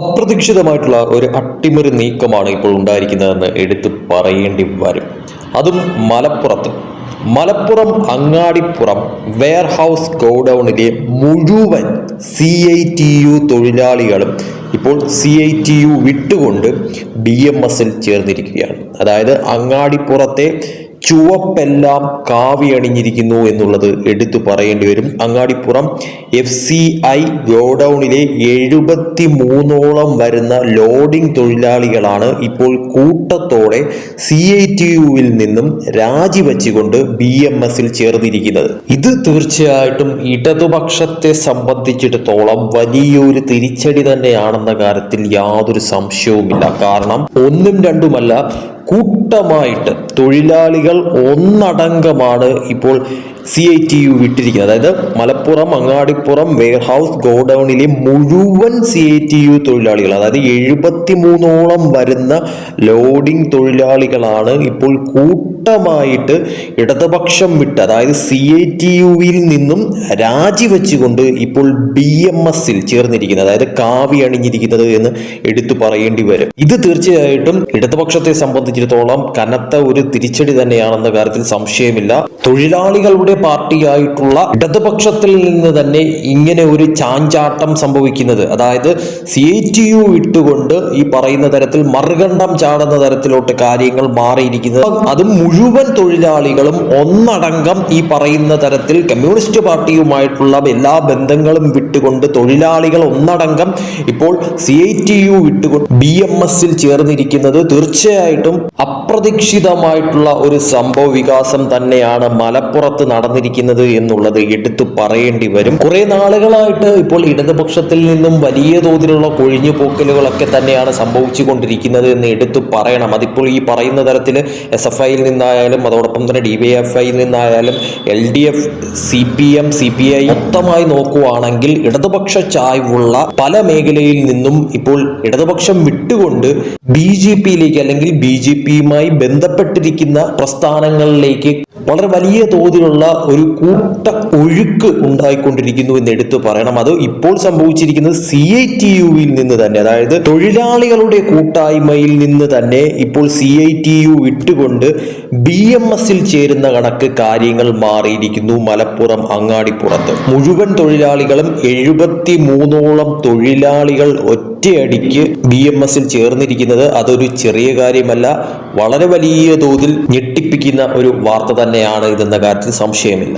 അപ്രതീക്ഷിതമായിട്ടുള്ള ഒരു അട്ടിമറി നീക്കമാണ് ഇപ്പോൾ ഉണ്ടായിരിക്കുന്നതെന്ന് എടുത്തു പറയേണ്ടി വരും. അതും മലപ്പുറത്ത്. മലപ്പുറം അങ്ങാടിപ്പുറം വെയർഹൗസ് ഗോഡൌണിലെ മുഴുവൻ സി ഐ ടി യു തൊഴിലാളികളും ഇപ്പോൾ സി ഐ ടി യു വിട്ടുകൊണ്ട് ബി എം എസിൽ ചേർന്നിരിക്കുകയാണ്. അതായത് അങ്ങാടിപ്പുറത്തെ ചുവപ്പെല്ലാം കാവിയണിഞ്ഞിരിക്കുന്നു എന്നുള്ളത് എടുത്തു പറയേണ്ടി വരും. അങ്ങാടിപ്പുറം എഫ് സി ഐ ഗോഡൌണിലെ എഴുപത്തി മൂന്നോളം വരുന്ന ലോഡിംഗ് തൊഴിലാളികളാണ് ഇപ്പോൾ കൂട്ടത്തോടെ സി ഐ ടി യുവിൽ നിന്നും രാജിവെച്ചുകൊണ്ട് ബി എം എസിൽ ചേർന്നിരിക്കുന്നത്. ഇത് തീർച്ചയായിട്ടും ഇടതുപക്ഷത്തെ സംബന്ധിച്ചിടത്തോളം വലിയൊരു തിരിച്ചടി തന്നെയാണെന്ന കാര്യത്തിൽ യാതൊരു സംശയവുമില്ല. കാരണം ഒന്നും രണ്ടുമല്ല കൂട്ടമായിട്ട് തൊഴിലാളികൾ ഒന്നടങ്കമാണ് ഇപ്പോൾ സി ഐ ടി യു വിട്ടിരിക്കുന്നത്. അതായത് മലപ്പുറം അങ്ങാടിപ്പുറം വെയർഹൗസ് ഗോഡൌണിലെ മുഴുവൻ സി ഐ ടി യു തൊഴിലാളികൾ അതായത് എഴുപത്തി മൂന്നോളം വരുന്ന ലോഡിംഗ് തൊഴിലാളികളാണ് ഇപ്പോൾ കൂട്ടമായിട്ട് ഇടതുപക്ഷം വിട്ട് അതായത് സി ഐ ടി യുവിൽ നിന്നും രാജിവെച്ചുകൊണ്ട് ഇപ്പോൾ ബി എം എസിൽ ചേർന്നിരിക്കുന്നത്. അതായത് കാവി അണിഞ്ഞിരിക്കുന്നത് എന്ന് എടുത്തു പറയേണ്ടി വരും. ഇത് തീർച്ചയായിട്ടും ഇടതുപക്ഷത്തെ സംബന്ധിച്ചിടത്തോളം കനത്ത ഒരു തിരിച്ചടി തന്നെയാണെന്ന കാര്യത്തിൽ സംശയമില്ല. തൊഴിലാളികളുടെ പാർട്ടിയായിട്ടുള്ള ഇടതുപക്ഷത്തിൽ നിന്ന് തന്നെ ഇങ്ങനെ ഒരു ചാഞ്ചാട്ടം സംഭവിക്കുന്നത്. അതായത് സി ടി യു ഇട്ടുകൊണ്ട് ഈ പറയുന്ന തരത്തിൽ മറുകണ്ഠം ചാടുന്ന തരത്തിലോട്ട് കാര്യങ്ങൾ മാറിയിരിക്കുന്നത്. അത് മുഴുവൻ തൊഴിലാളികളും ഒന്നടങ്കം ഈ പറയുന്ന തരത്തിൽ കമ്മ്യൂണിസ്റ്റ് പാർട്ടിയുമായിട്ടുള്ള എല്ലാ ബന്ധങ്ങളും വിട്ടുകൊണ്ട് തൊഴിലാളികൾ ഒന്നടങ്കം ഇപ്പോൾ സി ഐ ടി യു വിട്ടുകൊണ്ട് ബി എം എസിൽ ചേർന്നിരിക്കുന്നത് തീർച്ചയായിട്ടും അപ്രതീക്ഷിതമായിട്ടുള്ള ഒരു സംഭവ വികാസം തന്നെയാണ് മലപ്പുറത്ത് നടന്നിരിക്കുന്നത് എന്നുള്ളത് എടുത്തു പറയേണ്ടി വരും. കുറെ നാളുകളായിട്ട് ഇപ്പോൾ ഇടതുപക്ഷത്തിൽ നിന്നും വലിയ തോതിലുള്ള കൊഴിഞ്ഞു പോക്കലുകളൊക്കെ തന്നെയാണ് സംഭവിച്ചു കൊണ്ടിരിക്കുന്നത് എന്ന് എടുത്തു പറയണം. അതിപ്പോൾ ഈ പറയുന്ന തരത്തിൽ എസ് എഫ് ഐയിൽ നിന്നായാലും അതോടൊപ്പം തന്നെ ഡി വൈ എഫ് ഐയിൽ നിന്നായാലും L D F C P M C P I മൊത്തമായി നോക്കുവാണെങ്കിൽ ഇടതുപക്ഷ ചായ്വുള്ള പല മേഖലയിൽ നിന്നും ഇപ്പോൾ ഇടതുപക്ഷം വിട്ടുകൊണ്ട് ബി ജെ പിയിലേക്ക് അല്ലെങ്കിൽ ബി ജെ പിയുമായി ബന്ധപ്പെട്ടിരിക്കുന്ന പ്രസ്ഥാനങ്ങളിലേക്ക് വളരെ വലിയ തോതിലുള്ള ഒരു കൂട്ട ഒഴുക്ക് ഉണ്ടായിക്കൊണ്ടിരിക്കുന്നു എന്ന് എടുത്തു പറയണം. അത് ഇപ്പോൾ സംഭവിച്ചിരിക്കുന്നത് സി ഐ ടി യുവിൽ നിന്ന് തന്നെ. അതായത് തൊഴിലാളികളുടെ കൂട്ടായ്മയിൽ നിന്ന് തന്നെ ഇപ്പോൾ സി ഐ ടി യു വിട്ടുകൊണ്ട് ബി എം എസിൽ ചേരുന്ന കണക്ക് കാര്യങ്ങൾ മാറിയിരിക്കുന്നു മലപ്പുറം അങ്ങാടിപ്പുറത്ത്. മുഴുവൻ തൊഴിലാളികളും എഴുപത്തി മൂന്നോളം തൊഴിലാളികൾ ഒറ്റയടിക്ക് ബി എം എസിൽ ചേർന്നിരിക്കുന്നത് അതൊരു ചെറിയ കാര്യമല്ല വളരെ വലിയ തോതിൽ ഞെട്ടിപ്പിക്കുന്ന ഒരു വാർത്ത തന്നെയാണ് ഇതെന്ന കാര്യത്തിൽ സംശയമില്ല.